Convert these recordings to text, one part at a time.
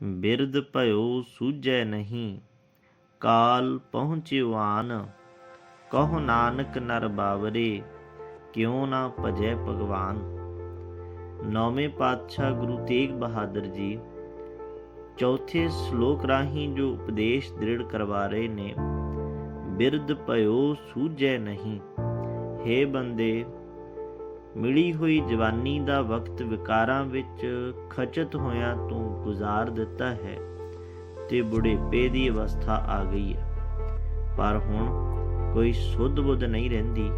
ਬਿਰਦ ਭਇਓ ਸੂਝੈ ਨਹੀਂ, ਕਾਲ ਪਹੁੰਚਿਵਾਨ ਕਹੋ ਨਾਨਕ ਨਰ ਬਾਵਰੇ, ਕਿਉ ਨਾ ਭਜੈ ਭਗਵਾਨ। ਨੌਵੇਂ ਪਾਤਸ਼ਾਹ ਗੁਰੂ ਤੇਗ ਬਹਾਦਰ ਜੀ ਚੌਥੇ ਸ਼ਲੋਕ ਰਾਹੀਂ ਜੋ ਉਪਦੇਸ਼ ਦ੍ਰਿੜ ਕਰਵਾ ਰਹੇ ਨੇ ਬਿਰਦ ਭਇਓ ਸੂਝੈ ਨਹੀਂ, ਹੇ ਬੰਦੇ ਮਿਲੀ ਹੋਈ ਜਵਾਨੀ ਦਾ ਵਕਤ ਵਿਕਾਰਾਂ ਵਿੱਚ ਖਚਤ ਹੋਇਆ ਤੂੰ ਗੁਜ਼ਾਰ ਦਿੱਤਾ ਹੈ ਤੇ ਬੁਢੇਪੇ ਦੀ ਅਵਸਥਾ ਆ ਗਈ ਹੈ। ਪਰ ਹੁਣ ਕੋਈ ਸੁੱਧ ਬੁੱਧ ਨਹੀਂ ਰਹਿੰਦੀ।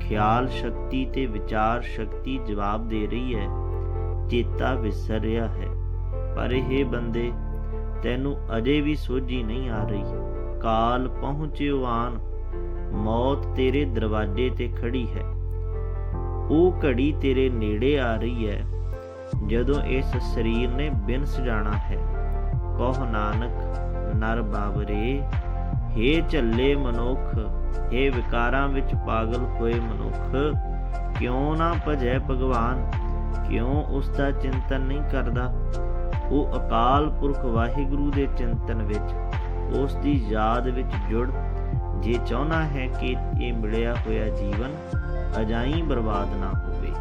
ਖਿਆਲ ਸ਼ਕਤੀ ਤੇ ਵਿਚਾਰ ਸ਼ਕਤੀ ਜਵਾਬ ਦੇ ਰਹੀ ਹੈ। ਚੇਤਾ ਵਿਸਰ ਰਿਹਾ ਹੈ। ਪਰ ਇਹ ਬੰਦੇ ਤੈਨੂੰ ਅਜੇ ਵੀ ਸੋਝੀ ਨਹੀਂ ਆ ਰਹੀ। ਕਾਲ ਪਹੁੰਚਿਓ ਆਨ ਮੌਤ ਤੇਰੇ ਦਰਵਾਜ਼ੇ ਤੇ ਖੜੀ ਹੈ। ਉਹ ਘੜੀ ਤੇਰੇ ਨੇੜੇ ਆ ਰਹੀ ਹੈ, ਜਦੋਂ ਇਸ ਸਰੀਰ ਨੇ ਬਿਨ ਸਜਾਣਾ ਹੈ। ਕਹ ਨਾਨਕ, ਨਰ ਬਾਬਰੇ ਹੇ ਝੱਲੇ ਮਨੁੱਖ, ਹੇ ਵਿਕਾਰਾਂ ਵਿੱਚ ਪਾਗਲ ਹੋਏ ਮਨੁੱਖ, ਕਿਉਂ ਨਾ ਭਜੈ ਭਗਵਾਨ, ਕਿਉਂ ਉਸ ਦਾ ਚਿੰਤਨ ਨਹੀਂ ਕਰਦਾ? ਉਹ ਅਕਾਲ ਪੁਰਖ ਵਾਹਿਗੁਰੂ ਦੇ ਚਿੰਤਨ ਵਿੱਚ, ਉਸ ਦੀ ਯਾਦ ਵਿੱਚ ਜੁੜ, ਜੇ ਚਾਹਨਾ ਹੈ ਕਿ ਇਹ ਮਿਲਿਆ ਹੋਇਆ ਜੀਵਨ ਅਜਾਈ ਬਰਬਾਦ ਨਾ ਹੋਵੇ।